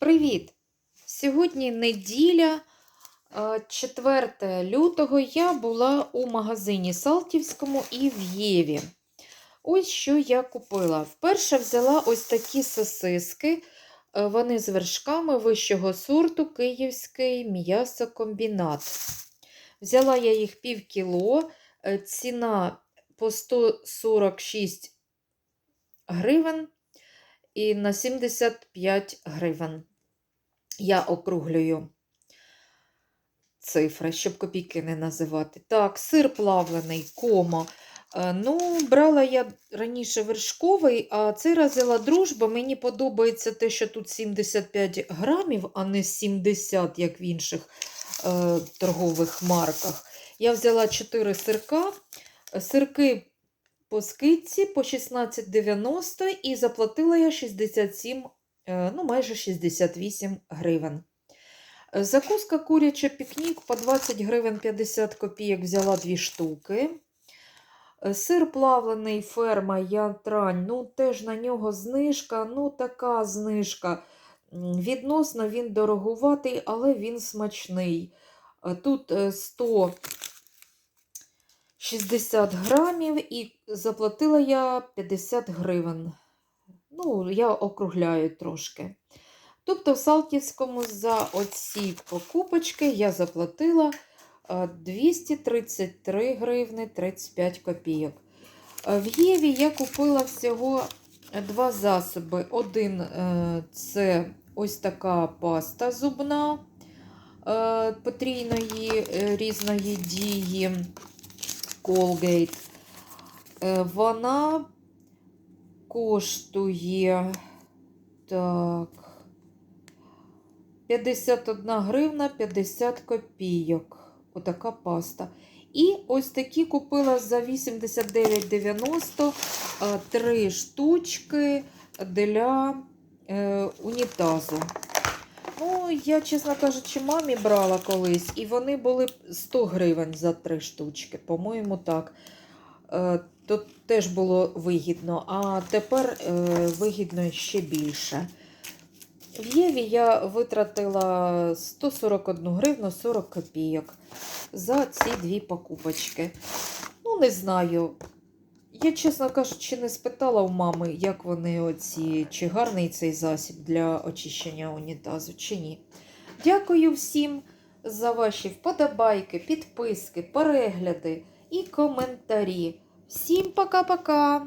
Привіт! Сьогодні неділя, е, 4 лютого, я була у магазині Салтівському і в Єві. Ось що я купила. Вперше взяла ось такі сосиски. е, Вони з вершками вищого сорту Київський м'ясокомбінат. Взяла я їх пів кіло, е, ціна по 146 гривень і на 75 гривень. Я округлюю цифри, щоб копійки не називати. Так, сир плавлений, комо. Е, Ну, брала я раніше вершковий, а цей раз взяла дружба. Мені подобається те, що тут 75 грамів, а не 70, як в інших е, торгових марках. Я взяла 4 сирка. Сирки по скидці по 16,90 і заплатила я 67, е, ну майже 68 гривень. Е, Закуска куряча пікнік по 20 гривень 50 копійок взяла дві штуки. Е, Сир плавлений ферма Янтрань, ну теж на нього знижка, ну така знижка. Відносно він дорогуватий, але він смачний. Е, Тут е, 100 60 грамів і заплатила я 50 гривень. Ну, я округляю трошки. Тобто в Салтівському за оці покупочки я заплатила е, 233 гривни 35 копійок. Е, В Єві я купила всього два засоби. Один е, це ось така паста зубна е, потрійної е, різної дії. Colgate. Е, Вона коштує так, 51 гривна 50 копійок. Отака паста. І ось такі купила за 89,90 е, три штучки для е, унітазу. Ну, я, чесно кажучи, мамі брала колись, і вони були 100 гривень за три штучки, по-моєму, так. То теж було вигідно, а тепер е, вигідно ще більше. В Єві я витратила 141 гривну 40 копійок за ці дві покупочки. Ну, не знаю. Я, чесно кажучи, не спитала у мами, як вони оці, чи гарний цей засіб для очищення унітазу, чи ні. Дякую всім за ваші вподобайки, підписки, перегляди і коментарі. Всім пока-пока!